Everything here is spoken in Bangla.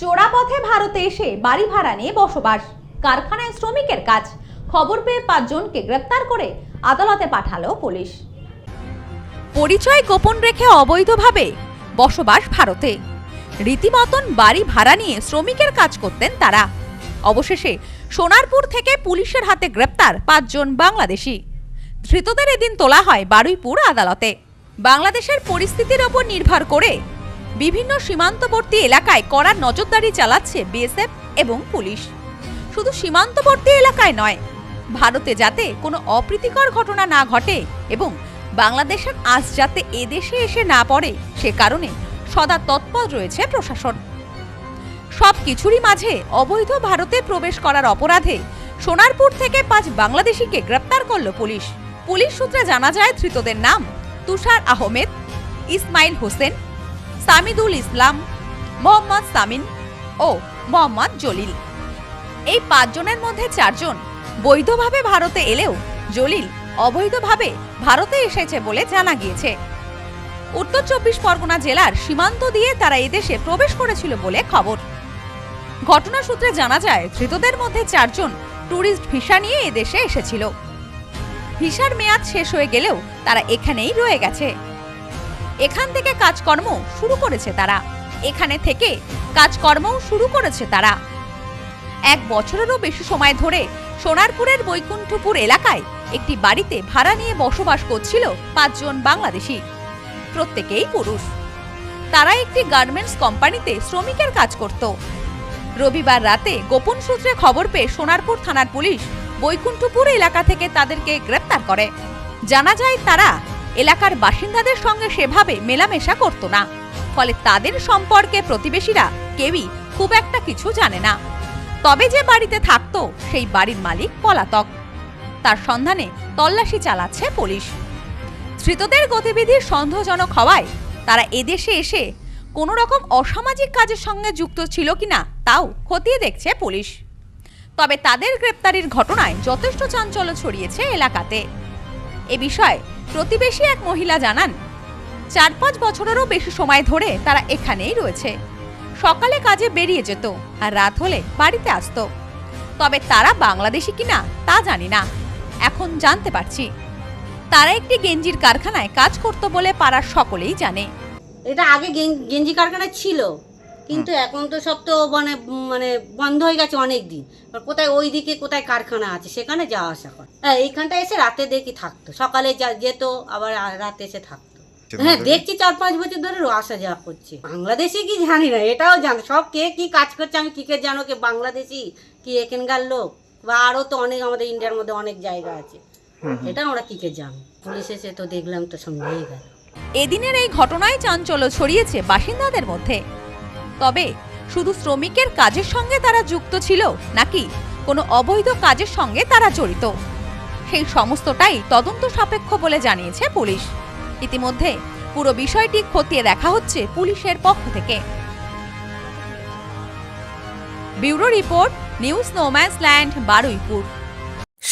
চোরাপথে ভারতে এসে বাড়ি ভাড়া নিয়ে বসবাস। কারখানায় শ্রমিকের কাজ। খবর পেয়ে পাঁচজনকে গ্রেপ্তার করে আদালতে পাঠালো পুলিশ। পরিচয় গোপন রেখে অবৈধভাবে বসবাস ভারতে। রীতিমতন বাড়ি ভাড়া নিয়ে শ্রমিকের কাজ করতেন তারা। অবশেষে সোনারপুর থেকে পুলিশের হাতে গ্রেপ্তার পাঁচজন বাংলাদেশি। ধৃতদের এদিন তোলা হয় বারুইপুর আদালতে। বাংলাদেশের পরিস্থিতির ওপর নির্ভর করে বিভিন্ন সীমান্তবর্তী এলাকায় কড়া নজরদারি চালাচ্ছে বিএসএফ এবং পুলিশ। শুধু সীমান্তবর্তী এলাকায় নয়, ভারতে যাতে কোনো অপ্রীতিকর ঘটনা না ঘটে এবং বাংলাদেশের আজ যাতে এদেশে এসে না পড়ে, সে কারণে সদা তৎপর রয়েছে প্রশাসন। সব কিছুরই মাঝে অবৈধ ভারতে প্রবেশ করার অপরাধে সোনারপুর থেকে পাঁচ বাংলাদেশিকে গ্রেপ্তার করল পুলিশ। পুলিশ সূত্রে জানা যায়, ধৃতদের নাম তুষার আহমেদ, ইসমাইল হোসেন সামিদুল ইসলাম, মোহাম্মদ সামিন ও মোহাম্মদ জলিল। এই পাঁচজনের মধ্যে চারজন বৈধভাবে ভারতে এলেও জলিল অবৈধভাবে ভারতে এসেছে বলে জানা গিয়েছে। উত্তর চব্বিশ পরগনা জেলার সীমান্ত দিয়ে তারা এদেশে প্রবেশ করেছিল বলে খবর। ঘটনা সূত্রে জানা যায়, ধৃতদের মধ্যে চারজন ট্যুরিস্ট ভিসা নিয়ে এদেশে এসেছিল। ভিসার মেয়াদ শেষ হয়ে গেলেও তারা এখানেই রয়ে গেছে। এখান থেকে কাজকর্ম শুরু করেছে তারা। এখানে থেকে কাজকর্মও শুরু করেছে তারা। এক বছরেরও বেশি সময় ধরে সোনারপুরের বৈকুণ্ঠপুর এলাকায় একটি বাড়িতে ভাড়া নিয়ে বসবাস করছিল পাঁচজন বাংলাদেশি। প্রত্যেকেই পুরুষ। তারা একটি গার্মেন্টস কোম্পানিতে শ্রমিকের কাজ করত। রবিবার রাতে গোপন সূত্রে খবর পেয়ে সোনারপুর থানার পুলিশ বৈকুণ্ঠপুর এলাকা থেকে তাদেরকে গ্রেপ্তার করে। জানা যায় তারা এলাকার বাসিন্দাদের সঙ্গে সেভাবে মেলামেশা করত না। ফলে তাদের সম্পর্কে প্রতিবেশীরা কেউই খুব একটা কিছু জানে না। তবে যে বাড়িতে থাকতো, সেই বাড়ির মালিক পলাতক। তার সন্ধানে তল্লাশি চালাচ্ছে পুলিশ। ধৃতদের গতিবিধি সন্দেহজনক হওয়ায় তারা এদেশে এসে কোনো রকম অসামাজিক কাজের সঙ্গে যুক্ত ছিল কিনা তাও খতিয়ে দেখছে পুলিশ। তবে তাদের গ্রেপ্তারির ঘটনায় যথেষ্ট চাঞ্চল্য ছড়িয়েছে এলাকাতে। এ বিষয়ে প্রতিবেশী এক মহিলা জানান, চার পাঁচ বছরেরও বেশি সময় ধরে তারা এখানেই রয়েছে। সকালে কাজে বেরিয়ে যেত আর রাত হলে বাড়িতে আসতো। তবে তারা বাংলাদেশি কিনা তা জানি না। এখন জানতে পারছি। তারা একটি গেঞ্জির কারখানায় কাজ করত বলে পাড়ার সকলেই জানে। এটা আগে গেঞ্জি কারখানা ছিল। কিন্তু এখন তো সব তো মানে মানে বন্ধ হয়ে গেছে অনেক দিন কোথায় ওই দিকে কোথায় কারখানা আছে সেখানে যাওয়া আসা করে। হ্যাঁ এইখানটা এসে রাতে দেখি থাকতো। সকালে যা- যেত আবার রাতে এসে থাকতো। হ্যাঁ দেখছি চার পাঁচ বছর ধরে আসা যাওয়া করছে। বাংলাদেশে কি জানি না এটাও জানো। সব কে কি কাজ করছে আমি কি কে জানো কে বাংলাদেশি কি এখানকার লোক? বা আরও তো অনেক আমাদের ইন্ডিয়ার মধ্যে অনেক জায়গা আছে। এটা আমরা কি কে জানো? পুলিশ এসে তো দেখলাম তো সব নিয়ে গেল। এদিনের এই ঘটনায় চাঞ্চল্য ছড়িয়েছে বাসিন্দাদের মধ্যে। তবে শুধু শ্রমিকের কাজের সঙ্গে তারা যুক্ত ছিল নাকি কোনো অবৈধ কাজের সঙ্গে তারা জড়িত? সেই সমস্তটাই তদন্ত সাপেক্ষ বলে জানিয়েছে পুলিশ। ইতিমধ্যে পুরো বিষয়টি খতিয়ে দেখা হচ্ছে পুলিশের পক্ষ থেকে। Bureau report, news no man's land, Baruipur.